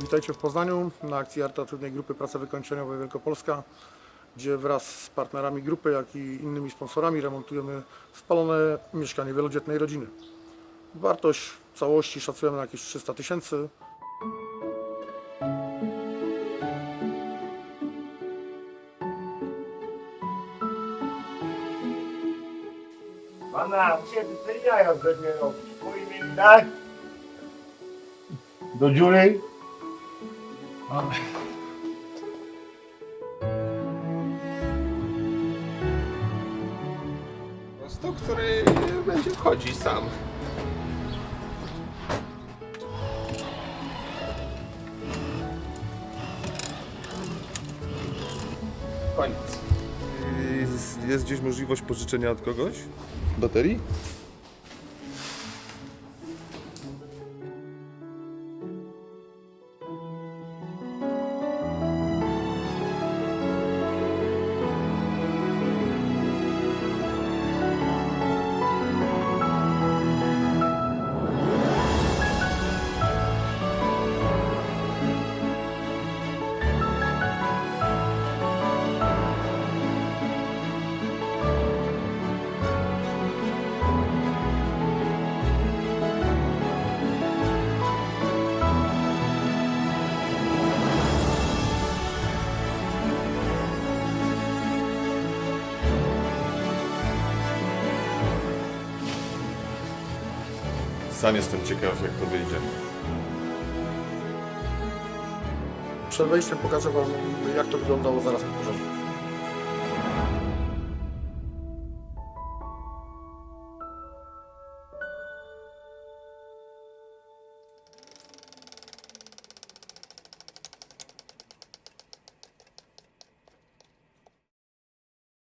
Witajcie w Poznaniu na akcji charytatywnej Grupy Pracy Wykończeniowej Wielkopolska, gdzie wraz z partnerami grupy, jak i innymi sponsorami remontujemy spalone mieszkanie wielodzietnej rodziny. Wartość całości szacujemy na jakieś 300 tysięcy. Pana, te jaja ze mnie robisz? Mój tak? Do dziury? Po prostu, który będzie wchodzić sam. Koniec. Jest, jest gdzieś możliwość pożyczenia od kogoś baterii? Sam jestem ciekaw, jak to wyjdzie. Przed wejściem pokażę Wam, jak to wyglądało zaraz po pożarze.